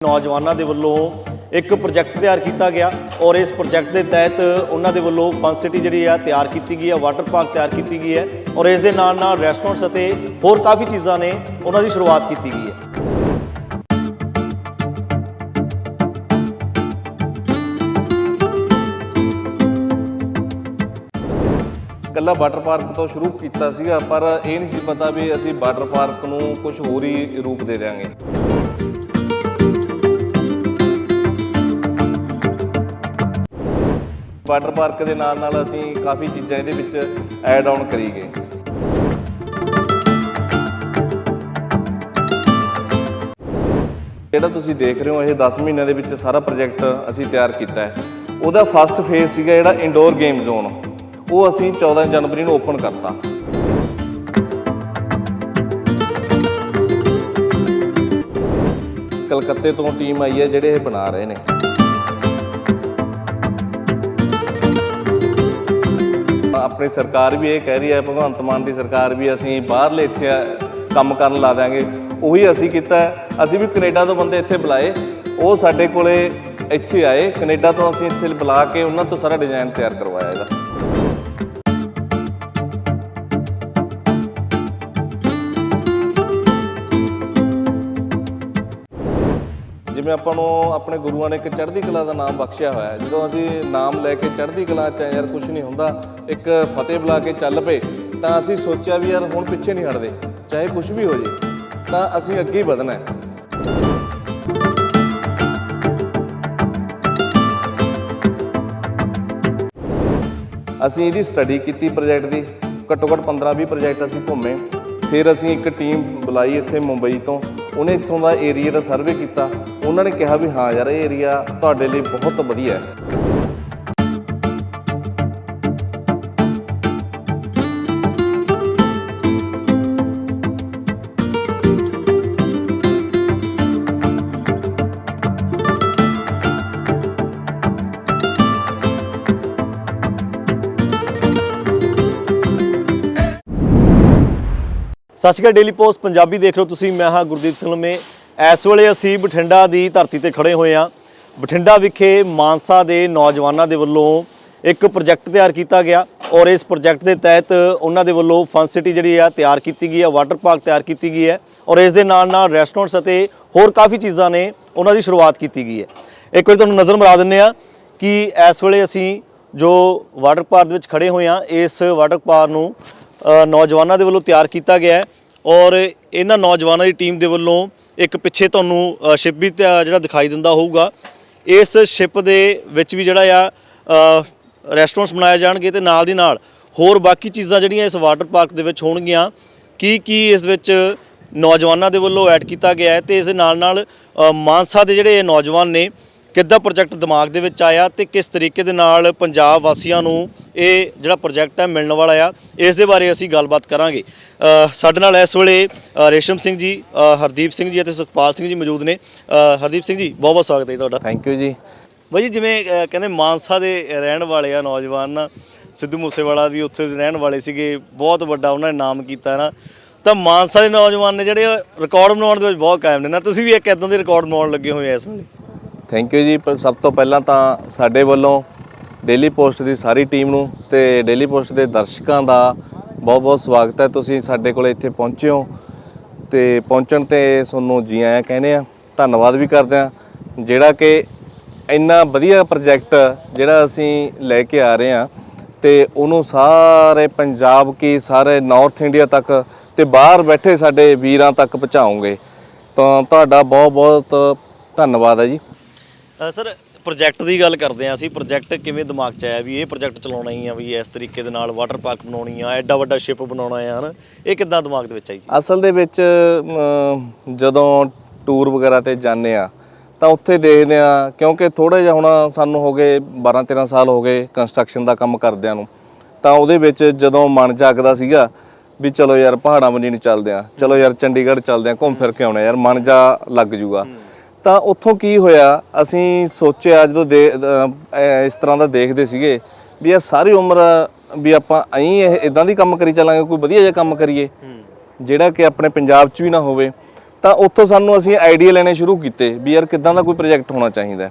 ਨੌਜਵਾਨਾਂ ਦੇ ਵੱਲੋਂ ਇੱਕ ਪ੍ਰੋਜੈਕਟ ਤਿਆਰ ਕੀਤਾ ਗਿਆ ਔਰ ਇਸ ਪ੍ਰੋਜੈਕਟ ਦੇ ਤਹਿਤ ਉਹਨਾਂ ਦੇ ਵੱਲੋਂ ਫਨ ਸਿਟੀ ਜਿਹੜੀ ਆ ਤਿਆਰ ਕੀਤੀ ਗਈ ਹੈ ਵਾਟਰ ਪਾਰਕ ਤਿਆਰ ਕੀਤੀ ਗਈ ਹੈ ਔਰ ਇਸ ਦੇ ਨਾਲ ਨਾਲ ਰੈਸਟੋਰੈਂਟਸ ਅਤੇ ਹੋਰ ਕਾਫੀ ਚੀਜ਼ਾਂ ਨੇ ਉਹਨਾਂ ਦੀ ਸ਼ੁਰੂਆਤ ਕੀਤੀ ਗਈ ਹੈ। ਕੱਲਾ ਵਾਟਰ ਪਾਰਕ ਤੋਂ ਸ਼ੁਰੂ ਕੀਤਾ ਸੀਗਾ, ਪਰ ਇਹ ਨਹੀਂ ਸੀ ਪਤਾ ਵੀ ਅਸੀਂ ਵਾਟਰ ਪਾਰਕ ਨੂੰ ਕੁਝ ਹੋਰ ਹੀ ਰੂਪ ਦੇ ਦਿਆਂਗੇ। ਵਾਟਰ ਪਾਰਕ ਦੇ ਨਾਲ ਨਾਲ ਅਸੀਂ ਕਾਫੀ ਚੀਜ਼ਾਂ ਇਹਦੇ ਵਿੱਚ ਐਡ ਆਨ ਕਰੀ ਗਏ। ਜਿਹੜਾ ਤੁਸੀਂ ਦੇਖ ਰਹੇ ਹੋ, ਇਹ 10 ਮਹੀਨਿਆਂ ਦੇ ਵਿੱਚ ਸਾਰਾ ਪ੍ਰੋਜੈਕਟ ਅਸੀਂ ਤਿਆਰ ਕੀਤਾ ਹੈ। ਉਹਦਾ ਫਸਟ ਫੇਜ਼ ਸੀਗਾ ਜਿਹੜਾ ਇਨਡੋਰ ਗੇਮ ਜ਼ੋਨ ਉਹ ਅਸੀਂ 14 ਜਨਵਰੀ ਨੂੰ ਓਪਨ ਕਰਤਾ। ਕਲਕੱਤੇ ਤੋਂ ਟੀਮ ਆਈ ਹੈ ਜਿਹੜੇ ਇਹ ਬਣਾ ਰਹੇ ਨੇ। ਆਪਣੀ ਸਰਕਾਰ ਵੀ ਇਹ ਕਹਿ ਰਹੀ ਹੈ, ਭਗਵੰਤ ਮਾਨ ਦੀ ਸਰਕਾਰ ਵੀ ਅਸੀਂ ਬਾਹਰਲੇ ਇੱਥੇ ਕੰਮ ਕਰਨ ਲਾ ਦਾਂਗੇ ਉਹੀ ਅਸੀਂ ਕੀਤਾ ਅਸੀਂ ਵੀ ਕੈਨੇਡਾ ਤੋਂ ਬੰਦੇ ਇੱਥੇ ਬੁਲਾਏ। ਉਹ ਸਾਡੇ ਕੋਲੇ ਇੱਥੇ ਆਏ। ਕੈਨੇਡਾ ਤੋਂ ਅਸੀਂ ਇੱਥੇ ਬੁਲਾ ਕੇ ਉਹਨਾਂ ਤੋਂ ਸਾਰਾ ਡਿਜ਼ਾਈਨ ਤਿਆਰ ਕਰਵਾਇਆ ਇਹਦਾ ਜਿਵੇਂ ਆਪਾਂ ਨੂੰ ਆਪਣੇ ਗੁਰੂਆਂ ਨੇ ਇੱਕ ਚੜ੍ਹਦੀ ਕਲਾ ਦਾ ਨਾਮ ਬਖਸ਼ਿਆ ਹੋਇਆ ਹੈ। ਜਦੋਂ ਅਸੀਂ ਨਾਮ ਲੈ ਕੇ ਚੜ੍ਹਦੀ ਕਲਾ ਚ ਯਾਰ ਕੁਝ ਨਹੀਂ ਹੁੰਦਾ, ਇੱਕ ਫਤਿਹ ਬੁਲਾ ਕੇ ਚੱਲ ਪਏ, ਤਾਂ ਅਸੀਂ ਸੋਚਿਆ ਵੀ ਯਾਰ ਹੁਣ ਪਿੱਛੇ ਨਹੀਂ ਹਟਦੇ, ਚਾਹੇ ਕੁਝ ਵੀ ਹੋ ਜੇ, ਤਾਂ ਅਸੀਂ ਅੱਗੇ ਹੀ ਵਧਣਾ ਹੈ। ਅਸੀਂ ਇਹਦੀ ਸਟੱਡੀ ਕੀਤੀ ਪ੍ਰੋਜੈਕਟ ਦੀ, ਘੱਟੋ ਘੱਟ 15-20 ਪ੍ਰੋਜੈਕਟ ਅਸੀਂ ਘੁੰਮੇ, ਫਿਰ ਅਸੀਂ ਇੱਕ ਟੀਮ ਬੁਲਾਈ ਇੱਥੇ ਮੁੰਬਈ ਤੋਂ। ਉਹਨੇ ਇੱਥੋਂ ਦਾ ਏਰੀਆ ਦਾ ਸਰਵੇ ਕੀਤਾ। ਉਹਨਾਂ ਨੇ ਕਿਹਾ ਵੀ ਹਾਂ ਯਾਰ, ਇਹ ਏਰੀਆ ਤੁਹਾਡੇ ਲਈ ਬਹੁਤ ਵਧੀਆ ਹੈ। ਸਤਿ ਸ਼੍ਰੀ ਅਕਾਲ ਡੇਲੀ ਪੋਸਟ ਪੰਜਾਬੀ ਦੇਖ ਰਹੇ ਹੋ ਤੁਸੀਂ, ਮੈਂ ਹਾਂ ਗੁਰਦੀਪ ਸਿੰਘ ਲੰਮੇ। ਇਸ ਵੇਲੇ ਅਸੀਂ ਬਠਿੰਡਾ ਦੀ ਧਰਤੀ ਤੇ ਖੜੇ ਹੋਏ ਹਾਂ। ਬਠਿੰਡਾ ਵਿਖੇ ਮਾਨਸਾ ਦੇ ਨੌਜਵਾਨਾਂ ਦੇ ਵੱਲੋਂ ਇੱਕ ਪ੍ਰੋਜੈਕਟ ਤਿਆਰ ਕੀਤਾ ਗਿਆ ਔਰ ਇਸ ਪ੍ਰੋਜੈਕਟ ਦੇ ਤਹਿਤ ਉਹਨਾਂ ਦੇ ਵੱਲੋਂ ਫਨ ਸਿਟੀ ਜਿਹੜੀ ਆ ਤਿਆਰ ਕੀਤੀ ਗਈ ਹੈ ਵਾਟਰ ਪਾਰਕ ਤਿਆਰ ਕੀਤੀ ਗਈ ਹੈ ਔਰ ਇਸ ਦੇ ਨਾਲ ਨਾਲ ਰੈਸਟੋਰੈਂਟਸ ਅਤੇ ਹੋਰ ਕਾਫੀ ਚੀਜ਼ਾਂ ਨੇ ਉਹਨਾਂ ਦੀ ਸ਼ੁਰੂਆਤ ਕੀਤੀ ਗਈ ਹੈ। ਇੱਕ ਵਾਰੀ ਤੁਹਾਨੂੰ ਨਜ਼ਰ ਮਰਾ ਦਿੰਨੇ ਆ ਕਿ ਇਸ ਵੇਲੇ ਅਸੀਂ ਜੋ ਵਾਟਰ ਪਾਰਕ ਦੇ ਵਿੱਚ ਖੜੇ ਹੋਏ ਹਾਂ, ਇਸ ਵਾਟਰ ਪਾਰਕ ਨੂੰ ਨੌਜਵਾਨਾਂ ਦੇ ਵੱਲੋਂ ਤਿਆਰ ਕੀਤਾ ਗਿਆ ਹੈ ਔਰ ਇਹਨਾਂ ਨੌਜਵਾਨਾਂ ਦੀ ਟੀਮ ਦੇ ਵੱਲੋਂ ਇੱਕ ਪਿੱਛੇ ਤੁਹਾਨੂੰ ਸ਼ਿਪ ਵੀ ਤਿਆ- ਜਿਹੜਾ ਦਿਖਾਈ ਦਿੰਦਾ ਹੋਊਗਾ। ਇਸ ਸ਼ਿਪ ਦੇ ਵਿੱਚ ਵੀ ਜਿਹੜਾ ਆ ਰੈਸਟੋਰੈਂਟਸ ਬਣਾਏ ਜਾਣਗੇ ਤੇ ਨਾਲ ਦੀ ਨਾਲ ਹੋਰ ਬਾਕੀ ਚੀਜ਼ਾਂ ਜਿਹੜੀਆਂ ਇਸ ਵਾਟਰ ਪਾਰਕ ਦੇ ਵਿੱਚ ਹੋਣਗੀਆਂ ਕੀ ਕੀ ਇਸ ਵਿੱਚ ਨੌਜਵਾਨਾਂ ਦੇ ਵੱਲੋਂ ਐਡ ਕੀਤਾ ਗਿਆ ਹੈ ਤੇ ਇਸ ਦੇ ਨਾਲ ਨਾਲ ਮਾਨਸਾ ਦੇ ਜਿਹੜੇ ਨੌਜਵਾਨ ਨੇ ਕਿੱਦਾਂ ਪ੍ਰੋਜੈਕਟ ਦਿਮਾਗ ਦੇ ਵਿੱਚ ਆਇਆ ਤੇ ਕਿਸ ਤਰੀਕੇ ਦੇ ਨਾਲ ਪੰਜਾਬ ਵਾਸੀਆਂ ਨੂੰ ਇਹ ਜਿਹੜਾ ਪ੍ਰੋਜੈਕਟ ਹੈ ਮਿਲਣ ਵਾਲਾ ਆ ਇਸ ਦੇ ਬਾਰੇ ਅਸੀਂ ਗੱਲਬਾਤ ਕਰਾਂਗੇ। ਸਾਡੇ ਨਾਲ ਇਸ ਵੇਲੇ ਰੇਸ਼ਮ ਸਿੰਘ ਜੀ ਹਰਦੀਪ ਸਿੰਘ ਜੀ ਅਤੇ ਸੁਖਪਾਲ ਸਿੰਘ ਜੀ ਮੌਜੂਦ ਨੇ। ਹਰਦੀਪ ਸਿੰਘ ਜੀ ਬਹੁਤ ਬਹੁਤ ਸਵਾਗਤ ਹੈ ਤੁਹਾਡਾ। ਥੈਂਕ ਯੂ ਜੀ। ਬਾਈ ਜੀ ਜਿਵੇਂ ਕਹਿੰਦੇ ਮਾਨਸਾ ਦੇ ਰਹਿਣ ਵਾਲੇ ਆ ਨੌਜਵਾਨ ਨਾ ਸਿੱਧੂ ਮੂਸੇਵਾਲਾ ਵੀ ਉੱਥੇ ਰਹਿਣ ਵਾਲੇ ਸੀਗੇ ਬਹੁਤ ਵੱਡਾ ਉਹਨਾਂ ਨੇ ਨਾਮ ਕੀਤਾ ਨਾ। ਤਾਂ ਮਾਨਸਾ ਦੇ ਨੌਜਵਾਨ ਨੇ ਜਿਹੜੇ ਰਿਕਾਰਡ ਬਣਾਉਣ ਦੇ ਵਿੱਚ ਬਹੁਤ ਕਾਇਮ ਨੇ ਨਾ ਤੁਸੀਂ ਵੀ ਇੱਕ ਇਦਾਂ ਦੇ ਰਿਕਾਰਡ ਬਣਾਉਣ ਲੱਗੇ ਹੋਏ ਆ ਇਸ ਵੇਲੇ? ਥੈਂਕ ਯੂ ਜੀ, ਪਰ ਸਭ ਤੋਂ ਪਹਿਲਾਂ ਤਾਂ ਸਾਡੇ ਵੱਲੋਂ ਡੇਲੀ ਪੋਸਟ ਦੀ ਸਾਰੀ ਟੀਮ ਨੂੰ ਤੇ ਡੇਲੀ ਪੋਸਟ ਦੇ ਦਰਸ਼ਕਾਂ ਦਾ ਬਹੁਤ-ਬਹੁਤ ਸਵਾਗਤ ਹੈ। ਤੁਸੀਂ ਸਾਡੇ ਕੋਲ ਇੱਥੇ ਪਹੁੰਚੇ ਹੋ ਤੇ ਪਹੁੰਚਣ ਤੇ ਤੁਹਾਨੂੰ ਜੀ ਆਇਆਂ ਕਹਿੰਦੇ ਆ ਧੰਨਵਾਦ ਵੀ ਕਰਦੇ ਆ ਜਿਹੜਾ ਕਿ ਇੰਨਾ ਵਧੀਆ ਪ੍ਰੋਜੈਕਟ ਜਿਹੜਾ ਅਸੀਂ ਲੈ ਕੇ ਆ ਰਹੇ ਆ ਤੇ ਉਹਨੂੰ ਸਾਰੇ ਪੰਜਾਬ ਕੀ ਸਾਰੇ ਨਾਰਥ ਇੰਡੀਆ ਤੱਕ ਤੇ ਬਾਹਰ ਬੈਠੇ ਸਾਡੇ ਵੀਰਾਂ ਤੱਕ ਪਹੁੰਚਾਉਂਗੇ। ਤਾਂ ਤੁਹਾਡਾ ਬਹੁਤ-ਬਹੁਤ ਧੰਨਵਾਦ ਹੈ ਜੀ। ਸਰ ਪ੍ਰੋਜੈਕਟ ਦੀ ਗੱਲ ਕਰਦੇ ਆ ਅਸੀਂ। ਪ੍ਰੋਜੈਕਟ ਕਿਵੇਂ ਦਿਮਾਗ 'ਚ ਆਇਆ ਵੀ ਇਹ ਪ੍ਰੋਜੈਕਟ ਚਲਾਉਣਾ ਹੀ ਆ ਵੀ ਇਸ ਤਰੀਕੇ ਦੇ ਨਾਲ ਵਾਟਰ ਪਾਰਕ ਬਣਾਉਣੀ ਆ ਐਡਾ ਵੱਡਾ ਸ਼ਿਪ ਬਣਾਉਣਾ ਆ ਹਨ? ਇਹ ਕਿੱਦਾਂ ਦਿਮਾਗ ਦੇ ਵਿੱਚ ਆਈ ਜੀ ਅਸਲ ਦੇ ਵਿੱਚ ਜਦੋਂ ਟੂਰ ਵਗੈਰਾ ਤੇ ਜਾਂਦੇ ਆ ਤਾਂ ਉੱਥੇ ਦੇਖਦੇ ਆ ਕਿਉਂਕਿ ਥੋੜਾ ਜਿਹਾ ਹੁਣ ਸਾਨੂੰ ਹੋ ਗਏ 12 13 ਸਾਲ ਹੋ ਗਏ ਕੰਸਟਰਕਸ਼ਨ ਦਾ ਕੰਮ ਕਰਦਿਆਂ ਨੂੰ ਤਾਂ ਉਹਦੇ ਵਿੱਚ ਜਦੋਂ ਮਨ ਜਾਗਦਾ ਸੀਗਾ ਵੀ ਚਲੋ ਯਾਰ ਪਹਾੜਾਂ ਮੰਡੀ ਨੂੰ ਚੱਲਦੇ ਆ ਚਲੋ ਯਾਰ ਚੰਡੀਗੜ੍ਹ ਚੱਲਦੇ ਆ ਘੁੰਮ ਫਿਰ ਕੇ ਆਉਣੇ ਯਾਰ ਮਨ ਜਾ ਲੱਗ ਜੂਗਾ। ਤਾਂ ਉੱਥੋਂ ਕੀ ਹੋਇਆ? ਅਸੀਂ ਸੋਚਿਆ ਜਦੋਂ ਦੇ ਇਸ ਤਰ੍ਹਾਂ ਦਾ ਦੇਖਦੇ ਸੀਗੇ ਵੀ ਇਹ ਸਾਰੀ ਉਮਰ ਵੀ ਆਪਾਂ ਐਂ ਇਹ ਇਦਾਂ ਦੀ ਕੰਮ ਕਰੀ ਚੱਲਾਂਗੇ, ਕੋਈ ਵਧੀਆ ਜਿਹਾ ਕੰਮ ਕਰੀਏ, ਜਿਹੜਾ ਕਿ ਆਪਣੇ ਪੰਜਾਬ 'ਚ ਵੀ ਨਾ ਹੋਵੇ, ਤਾਂ ਉੱਥੋਂ ਸਾਨੂੰ ਅਸੀਂ ਆਈਡੀਆ ਲੈਣੇ ਸ਼ੁਰੂ ਕੀਤੇ ਵੀ ਯਾਰ ਕਿੱਦਾਂ ਦਾ ਕੋਈ ਪ੍ਰੋਜੈਕਟ ਹੋਣਾ ਚਾਹੀਦਾ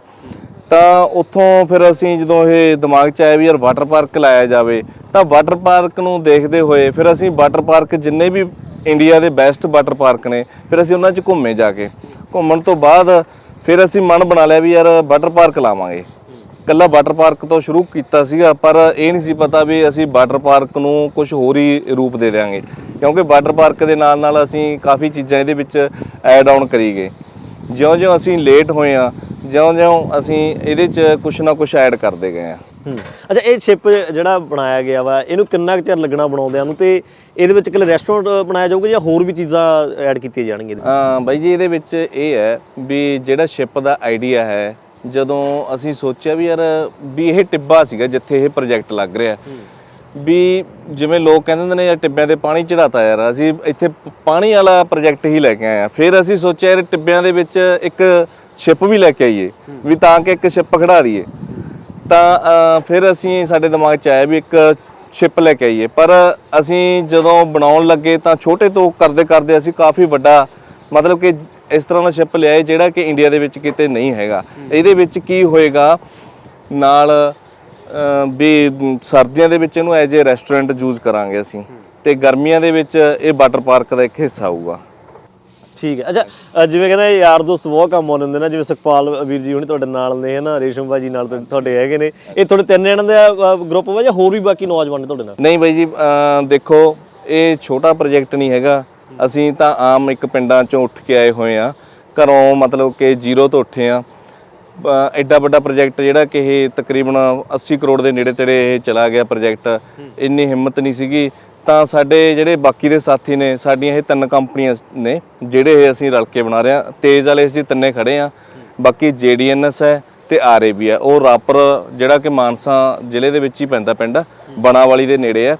ਤਾਂ ਉੱਥੋਂ ਫਿਰ ਅਸੀਂ ਜਦੋਂ ਇਹ ਦਿਮਾਗ 'ਚ ਆਇਆ ਵੀ ਯਾਰ ਵਾਟਰ ਪਾਰਕ ਲਾਇਆ ਜਾਵੇ, ਤਾਂ ਵਾਟਰ ਪਾਰਕ ਨੂੰ ਦੇਖਦੇ ਹੋਏ ਫਿਰ ਅਸੀਂ ਵਾਟਰ ਪਾਰਕ ਜਿੰਨੇ ਵੀ ਇੰਡੀਆ ਦੇ ਬੈਸਟ ਵਾਟਰ ਪਾਰਕ ਨੇ, ਫਿਰ ਅਸੀਂ ਉਹਨਾਂ 'ਚ ਘੁੰਮੇ ਜਾ ਕੇ। ਘੁੰਮਣ ਤੋਂ ਬਾਅਦ ਫਿਰ ਅਸੀਂ ਮਨ ਬਣਾ ਲਿਆ ਵੀ ਯਾਰ ਵਾਟਰ ਪਾਰਕ ਲਾਵਾਂਗੇ। ਕੱਲਾ ਵਾਟਰ ਪਾਰਕ ਤੋਂ ਸ਼ੁਰੂ ਕੀਤਾ ਸੀਗਾ, ਪਰ ਇਹ ਨਹੀਂ ਸੀ ਪਤਾ ਵੀ ਅਸੀਂ ਵਾਟਰ ਪਾਰਕ ਨੂੰ ਕੁਝ ਹੋਰ ਹੀ ਰੂਪ ਦੇ ਦਿਆਂਗੇ। ਕਿਉਂਕਿ ਵਾਟਰ ਪਾਰਕ ਦੇ ਨਾਲ ਨਾਲ ਅਸੀਂ ਕਾਫੀ ਚੀਜ਼ਾਂ ਇਹਦੇ ਵਿੱਚ ਐਡ ਆਨ ਕਰੀ ਗਏ। ਜਿਉਂ-ਜਿਉਂ ਅਸੀਂ ਲੇਟ ਹੋਏ ਆ ਜਿਉਂ-ਜਿਉਂ ਅਸੀਂ ਇਹਦੇ 'ਚ ਕੁਝ ਨਾ ਕੁਝ ਐਡ ਕਰਦੇ ਗਏ ਆ ਅੱਛਾ, ਇਹ ਸ਼ਿਪ ਜਿਹੜਾ ਬਣਾਇਆ ਗਿਆ ਵਾ, ਇਹਨੂੰ ਕਿੰਨਾ ਕੁ ਚਿਰ ਲੱਗਣਾ ਬਣਾਉਂਦਿਆਂ ਨੂੰ? ਤੇ ਇਹਦੇ ਵਿੱਚ ਇਕੱਲੇ ਰੈਸਟੋਰੈਂਟ ਬਣਾਇਆ ਜਾਊਗਾ ਜਾਂ ਹੋਰ ਵੀ ਚੀਜ਼ਾਂ ਐਡ ਕੀਤੀਆਂ ਜਾਣਗੀਆਂ ਹਾਂ, ਬਾਈ ਜੀ, ਇਹਦੇ ਵਿੱਚ ਇਹ ਹੈ ਵੀ ਜਿਹੜਾ ਸ਼ਿਪ ਦਾ ਆਈਡੀਆ ਹੈ, ਜਦੋਂ ਅਸੀਂ ਸੋਚਿਆ ਵੀ ਯਾਰ ਵੀ ਇਹ ਟਿੱਬਾ ਸੀਗਾ ਜਿੱਥੇ ਇਹ ਪ੍ਰੋਜੈਕਟ ਲੱਗ ਰਿਹਾ। ਵੀ ਜਿਵੇਂ ਲੋਕ ਕਹਿੰਦੇ ਹੁੰਦੇ ਨੇ, ਯਾਰ ਟਿੱਬਿਆਂ ਤੇ ਪਾਣੀ ਚੜਾਤਾ ਯਾਰ, ਅਸੀਂ ਇੱਥੇ ਪਾਣੀ ਵਾਲਾ ਪ੍ਰੋਜੈਕਟ ਹੀ ਲੈ ਕੇ ਆਏ ਆ ਫਿਰ ਅਸੀਂ ਸੋਚਿਆ ਯਾਰ ਟਿੱਬਿਆਂ ਦੇ ਵਿੱਚ ਇੱਕ ਸ਼ਿਪ ਵੀ ਲੈ ਕੇ ਆਈਏ, ਵੀ ਤਾਂ ਕਿ ਇੱਕ ਸ਼ਿਪ ਖੜਾ ਦਈਏ। ਤਾਂ ਫਿਰ ਅਸੀਂ ਸਾਡੇ ਦਿਮਾਗ 'ਚ ਆਇਆ ਵੀ ਇੱਕ ਸ਼ਿਪ ਲੈ ਕੇ ਆਈਏ। ਪਰ ਅਸੀਂ ਜਦੋਂ ਬਣਾਉਣ ਲੱਗੇ ਤਾਂ ਛੋਟੇ ਤੋਂ ਕਰਦੇ ਕਰਦੇ ਅਸੀਂ ਕਾਫੀ ਵੱਡਾ ਮਤਲਬ ਕਿ ਇਸ ਤਰ੍ਹਾਂ ਦਾ ਸ਼ਿਪ ਲਿਆਏ ਜਿਹੜਾ ਕਿ ਇੰਡੀਆ ਦੇ ਵਿੱਚ ਕਿਤੇ ਨਹੀਂ ਹੈਗਾ। ਇਹਦੇ ਵਿੱਚ ਕੀ ਹੋਏਗਾ? ਨਾਲ ਵੀ ਸਰਦੀਆਂ ਦੇ ਵਿੱਚ ਇਹਨੂੰ ਐਜ਼ ਅ ਰੈਸਟੋਰੈਂਟ ਯੂਜ਼ ਕਰਾਂਗੇ ਅਸੀਂ। ਤੇ ਗਰਮੀਆਂ ਦੇ ਵਿੱਚ ਇਹ ਵਾਟਰ ਪਾਰਕ ਦਾ ਇੱਕ ਹਿੱਸਾ ਹੋਊਗਾ। ਠੀਕ ਹੈ। ਅੱਛਾ ਅ, ਜਿਵੇਂ ਕਹਿੰਦੇ ਯਾਰ ਦੋਸਤ ਬਹੁਤ ਕੰਮ ਆਉਂਦੇ ਹੁੰਦੇ ਨੇ ਜਿਵੇਂ ਸੁਖਪਾਲ ਵੀਰ ਜੀ ਹੁਣੇ ਤੁਹਾਡੇ ਨਾਲ ਨੇ ਹਨਾ ਰੇਸ਼ਮ ਬਾਜੀ ਨਾਲ ਤੁਹਾ- ਤੁਹਾਡੇ ਹੈਗੇ ਨੇ। ਇਹ ਤੁਹਾਡੇ ਤਿੰਨ ਜਣਾਂ ਦਾ ਗਰੁੱਪ ਵਾ ਜਾਂ ਹੋਰ ਵੀ ਬਾਕੀ ਨੌਜਵਾਨ ਨੇ ਤੁਹਾਡੇ ਨਾਲ? ਨਹੀਂ ਬਾਈ ਜੀ ਅਮ ਦੇਖੋ ਇਹ ਛੋਟਾ ਪ੍ਰੋਜੈਕਟ ਨਹੀਂ ਹੈਗਾ। ਅਸੀਂ ਤਾਂ ਆਮ ਇੱਕ ਪਿੰਡਾਂ ਚੋਂ ਉੱਠ ਕੇ ਆਏ ਹੋਏ ਆ। ਘਰੋਂ ਮਤਲਬ ਕਿ ਜ਼ੀਰੋ ਤੋਂ ਉੱਠੇ ਆ। ਐਡਾ ਵੱਡਾ ਪ੍ਰੋਜੈਕਟ ਜਿਹੜਾ ਕਿ ਇਹ ਤਕਰੀਬਨ 80 ਕਰੋੜ ਦੇ ਨੇੜੇ ਤੇੜੇ ਇਹ ਚਲਾ ਗਿਆ ਪ੍ਰੋਜੈਕਟ ਇੰਨੀ ਹਿੰਮਤ ਨਹੀਂ ਸੀਗੀ। ਤਾਂ ਸਾਡੇ ਜਿਹੜੇ ਬਾਕੀ ਦੇ ਸਾਥੀ ਨੇ, ਸਾਡੀਆਂ ਇਹ ਤਿੰਨ ਕੰਪਨੀਆਂ ਨੇ, ਜਿਹੜੇ ਇਹ ਅਸੀਂ ਰਲ ਕੇ ਬਣਾ ਰਹੇ ਆ ਤੇਜ਼ ਵਾਲੇ ਅਸੀਂ ਤਿੰਨੇ ਖੜੇ ਆ ਬਾਕੀ ਜੀਡੀਐਨਐਸ ਹੈ ਤੇ ਆਰਏਬੀ ਹੈ। ਉਹ ਰਾਪਰ, ਜਿਹੜਾ ਕਿ ਮਾਨਸਾ ਜ਼ਿਲ੍ਹੇ ਦੇ ਵਿੱਚ ਹੀ ਪੈਂਦਾ ਪਿੰਡ ਬਣਾਵਾਲੀ ਦੇ ਨੇੜੇ ਹੈ।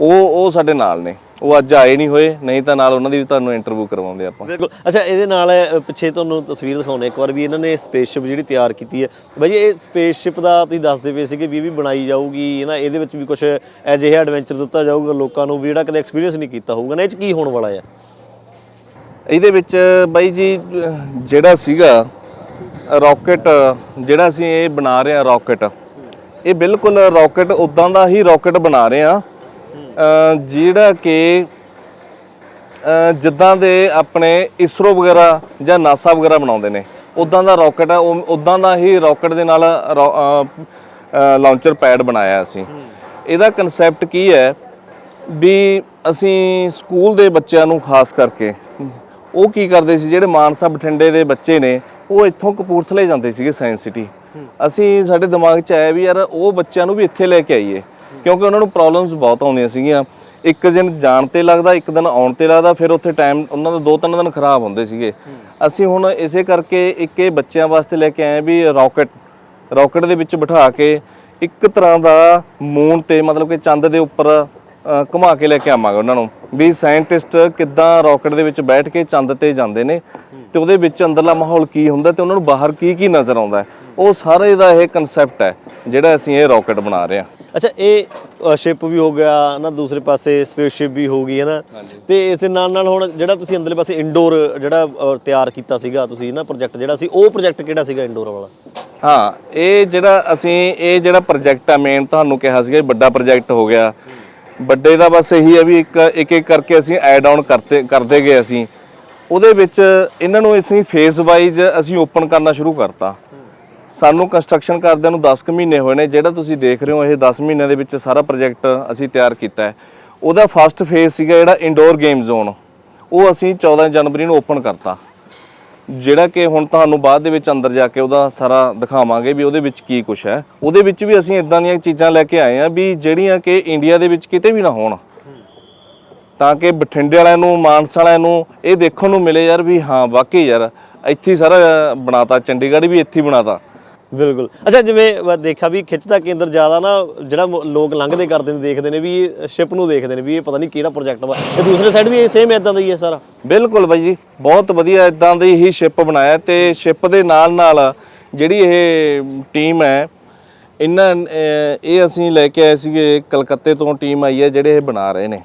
ਉਹ ਉਹ ਸਾਡੇ ਨਾਲ ਨੇ। ਉਹ ਅੱਜ ਆਏ ਨਹੀਂ ਹੋਏ ਨਹੀਂ ਤਾਂ ਨਾਲ ਉਹਨਾਂ ਦੀ ਵੀ ਤੁਹਾਨੂੰ ਇੰਟਰਵਿਊ ਕਰਵਾਉਂਦੇ ਆਪਾਂ। ਬਿਲਕੁਲ। ਅੱਛਾ ਇਹਦੇ ਨਾਲ ਪਿੱਛੇ ਤੁਹਾਨੂੰ ਤਸਵੀਰ ਦਿਖਾਉਣੇ ਇੱਕ ਵਾਰ ਵੀ ਇਹਨਾਂ ਨੇ ਸਪੇਸਸ਼ਿਪ ਜਿਹੜੀ ਤਿਆਰ ਕੀਤੀ ਹੈ। ਬਾਈ ਜੀ, ਇਹ ਸਪੇਸਸ਼ਿਪ ਦਾ ਤੁਸੀਂ ਦੱਸਦੇ ਪਏ ਸੀਗੇ ਵੀ ਵੀ ਬਣਾਈ ਜਾਊਗੀ ਨਾ ਇਹਦੇ ਵਿੱਚ ਵੀ ਕੁਝ ਅਜਿਹਾ ਐਡਵੈਂਚਰ ਦਿੱਤਾ ਜਾਊਗਾ ਲੋਕਾਂ ਨੂੰ ਵੀ ਜਿਹੜਾ ਕਦੇ ਐਕਸਪੀਰੀਅੰਸ ਨਹੀਂ ਕੀਤਾ ਹੋਊਗਾ। ਨਾ ਇਹ ਚ ਕੀ ਹੋਣ ਵਾਲਾ ਹੈ ਇਹਦੇ ਵਿੱਚ ਬਾਈ ਜੀ ਜਿਹੜਾ ਸੀਗਾ ਰਾਕਟ ਜਿਹੜਾ ਅਸੀਂ ਇਹ ਬਣਾ ਰਹੇ ਹਾਂ ਰਾਕਟ ਇਹ ਬਿਲਕੁਲ ਰਾਕਟ ਉਦਾਂ ਦਾ ਹੀ ਰਾਕਟ ਬਣਾ ਰਹੇ ਹਾਂ। ਅਹ ਜਿਹੜਾ ਕਿ ਜਿੱਦਾਂ ਦੇ ਆਪਣੇ ਇਸਰੋ ਵਗੈਰਾ ਜਾਂ ਨਾਸਾ ਵਗੈਰਾ ਬਣਾਉਂਦੇ ਨੇ ਉਦਾਂ ਦਾ ਰਾਕਟ ਹੈ ਉਹ ਉਦਾਂ ਦਾ ਹੀ ਰਾਕਟ ਦੇ ਨਾਲ ਲਾਂਚਰ ਪੈਡ ਬਣਾਇਆ ਅਸੀਂ। ਇਹਦਾ ਕਨਸੈਪਟ ਕੀ ਹੈ ਵੀ ਅਸੀਂ ਸਕੂਲ ਦੇ ਬੱਚਿਆਂ ਨੂੰ ਖਾਸ ਕਰਕੇ, ਉਹ ਕੀ ਕਰਦੇ ਸੀ, ਜਿਹੜੇ ਮਾਨਸਾ ਬਠਿੰਡੇ ਦੇ ਬੱਚੇ ਨੇ, ਉਹ ਇੱਥੋਂ ਕਪੂਰਥਲੇ ਜਾਂਦੇ ਸੀਗੇ ਸਾਇੰਸ ਸਿਟੀ ਅਸੀਂ, ਸਾਡੇ ਦਿਮਾਗ 'ਚ ਆਇਆ ਵੀ ਯਾਰ, ਉਹ ਬੱਚਿਆਂ ਨੂੰ ਵੀ ਇੱਥੇ ਲੈ ਕੇ ਆਈਏ। ਕਿਉਂਕਿ ਉਹਨਾਂ ਨੂੰ ਪ੍ਰੋਬਲਮਸ ਬਹੁਤ ਆਉਂਦੀਆਂ ਸੀਗੀਆਂ। ਇੱਕ ਦਿਨ ਜਾਣ ਤੇ ਲੱਗਦਾ ਇੱਕ ਦਿਨ ਆਉਣ ਤੇ ਲੱਗਦਾ ਫਿਰ ਉੱਥੇ ਟਾਈਮ ਉਹਨਾਂ ਦਾ ਦੋ ਤਿੰਨ ਦਿਨ ਖਰਾਬ ਹੁੰਦੇ ਸੀਗੇ। ਅਸੀਂ ਹੁਣ ਇਸੇ ਕਰਕੇ ਇੱਕ ਇਹ ਬੱਚਿਆਂ ਵਾਸਤੇ ਲੈ ਕੇ ਆਏ ਵੀ ਰਾਕਟ ਰਾਕਟ ਦੇ ਵਿੱਚ ਬਿਠਾ ਕੇ ਇੱਕ ਤਰ੍ਹਾਂ ਦਾ ਮੂਨ ਤੇ ਮਤਲਬ ਕਿ ਚੰਦ ਦੇ ਉੱਪਰ ਅ, ਘੁਮਾ ਕੇ ਲੈ ਕੇ ਆਵਾਂਗੇ ਉਹਨਾਂ ਨੂੰ। ਵੀ ਸਾਇੰਟਿਸਟ ਕਿੱਦਾਂ ਰਾਕਟ ਦੇ ਵਿੱਚ ਬੈਠ ਕੇ ਚੰਦ ਤੇ ਜਾਂਦੇ ਨੇ ਤੇ ਉਹਦੇ ਵਿੱਚ ਅੰਦਰਲਾ ਮਾਹੌਲ ਕੀ ਹੁੰਦਾ ਤੇ ਉਹਨਾਂ ਨੂੰ ਬਾਹਰ ਕੀ ਕੀ ਨਜ਼ਰ ਆਉਂਦਾ। ਉਹ ਸਾਰੇ ਦਾ ਇਹ ਕਨਸੈਪਟ ਹੈ ਜਿਹੜਾ ਅਸੀਂ ਇਹ ਰਾਕਟ ਬਣਾ ਰਹੇ ਹਾਂ। ਅੱਛਾ ਇਹ ਸ਼ਿਪ ਵੀ ਹੋ ਗਿਆ ਨਾ ਦੂਸਰੇ ਪਾਸੇ ਸਪੇਸਸ਼ਿਪ ਵੀ ਹੋ ਗਈ ਹੈ ਨਾ ਤੇ ਇਸ ਦੇ ਨਾਲ ਨਾਲ ਹੁਣ ਜਿਹੜਾ ਤੁਸੀਂ ਅੰਦਰਲੇ ਪਾਸੇ ਇੰਡੋਰ ਜਿਹੜਾ ਤਿਆਰ ਕੀਤਾ ਸੀਗਾ ਤੁਸੀਂ ਨਾ ਪ੍ਰੋਜੈਕਟ ਜਿਹੜਾ ਸੀ ਉਹ ਪ੍ਰੋਜੈਕਟ ਕਿਹੜਾ ਸੀਗਾ ਇੰਡੋਰ ਵਾਲਾ? ਹਾਂ ਇਹ ਜਿਹੜਾ ਅਸੀਂ ਇਹ ਜਿਹੜਾ ਪ੍ਰੋਜੈਕਟ ਆ ਮੇਨ ਤੁਹਾਨੂੰ ਕਿਹਾ ਸੀਗਾ ਵੱਡਾ ਪ੍ਰੋਜੈਕਟ ਹੋ ਗਿਆ। ਵੱਡੇ ਦਾ ਬਸ ਇਹੀ ਹੈ ਵੀ ਇੱਕ ਇੱਕ ਇੱਕ ਕਰਕੇ ਅਸੀਂ ਐਡ ਆਨ ਕਰਤੇ ਕਰਦੇ ਗਏ ਅਸੀਂ। ਉਹਦੇ ਵਿੱਚ ਇਹਨਾਂ ਨੂੰ ਅਸੀਂ ਫੇਜ਼ ਵਾਈਜ਼ ਅਸੀਂ ਓਪਨ ਕਰਨਾ ਸ਼ੁਰੂ ਕਰਤਾ। ਸਾਨੂੰ ਕੰਸਟਰਕਸ਼ਨ ਕਰਦਿਆਂ ਨੂੰ 10 ਕੁ ਮਹੀਨੇ ਹੋਏ ਨੇ, ਜਿਹੜਾ ਤੁਸੀਂ ਦੇਖ ਰਹੇ ਹੋ, ਇਹ 10 ਮਹੀਨਿਆਂ ਦੇ ਵਿੱਚ ਸਾਰਾ ਪ੍ਰੋਜੈਕਟ ਅਸੀਂ ਤਿਆਰ ਕੀਤਾ ਹੈ। ਉਹਦਾ ਫਸਟ ਫੇਜ਼ ਸੀਗਾ ਜਿਹੜਾ ਇਨਡੋਰ ਗੇਮ ਜ਼ੋਨ ਉਹ ਅਸੀਂ 14 ਜਨਵਰੀ ਨੂੰ ਓਪਨ ਕਰਤਾ। ਜਿਹੜਾ ਕਿ ਹੁਣ ਤੁਹਾਨੂੰ ਬਾਅਦ ਦੇ ਵਿੱਚ ਅੰਦਰ ਜਾ ਕੇ ਉਹਦਾ ਸਾਰਾ ਦਿਖਾਵਾਂਗੇ ਵੀ ਉਹਦੇ ਵਿੱਚ ਕੀ ਕੁਝ ਹੈ। ਉਹਦੇ ਵਿੱਚ ਵੀ ਅਸੀਂ ਇਦਾਂ ਦੀਆਂ ਚੀਜ਼ਾਂ ਲੈ ਕੇ ਆਏ ਆ ਵੀ ਜਿਹੜੀਆਂ ਕਿ ਇੰਡੀਆ ਦੇ ਵਿੱਚ ਕਿਤੇ ਵੀ ਨਾ ਹੋਣ। ਤਾਂ ਕਿ ਬਠਿੰਡੇ ਵਾਲਿਆਂ ਨੂੰ, ਮਾਨਸਾ ਵਾਲਿਆਂ ਨੂੰ ਇਹ ਦੇਖਣ ਨੂੰ ਮਿਲੇ ਯਾਰ ਵੀ ਹਾਂ, ਵਾਕਈ ਯਾਰ, ਇੱਥੇ ਹੀ ਸਾਰਾ ਬਣਾਤਾ, ਚੰਡੀਗੜ੍ਹ ਵੀ ਇੱਥੇ ਹੀ ਬਣਾਤਾ। ਬਿਲਕੁਲ। ਅੱਛਾ ਜਿਵੇਂ ਮੈਂ ਦੇਖਿਆ ਵੀ ਖਿੱਚ ਦਾ ਕੇਂਦਰ ਜ਼ਿਆਦਾ ਨਾ ਜਿਹੜਾ ਮ- ਲੋਕ ਲੰਘਦੇ ਕਰਦੇ ਨੇ ਦੇਖਦੇ ਨੇ ਵੀ ਇਹ ਸ਼ਿਪ ਨੂੰ ਦੇਖਦੇ ਨੇ ਵੀ ਇਹ ਪਤਾ ਨਹੀਂ ਕਿਹੜਾ ਪ੍ਰੋਜੈਕਟ ਵਾ। ਤੇ ਦੂਸਰੇ ਸਾਈਡ ਵੀ ਇਹ ਸੇਮ ਇਦਾਂ ਦਾ ਹੀ ਹੈ ਸਾਰਾ। ਬਿਲਕੁਲ ਬਾਈ ਜੀ ਬਹੁਤ ਵਧੀਆ ਇਦਾਂ ਦੀ ਹੀ ਸ਼ਿਪ ਬਣਾਇਆ ਤੇ ਸ਼ਿਪ ਦੇ ਨਾਲ ਨਾਲ ਜਿਹੜੀ ਇਹ ਟੀਮ ਹੈ ਇਹਨਾਂ ਅਹ, ਇਹ ਅਸੀਂ ਲੈ ਕੇ ਆਏ ਸੀਗੇ ਕਲਕੱਤੇ ਤੋਂ ਟੀਮ ਆਈ ਹੈ ਜਿਹੜੇ ਇਹ ਬਣਾ ਰਹੇ ਨੇ।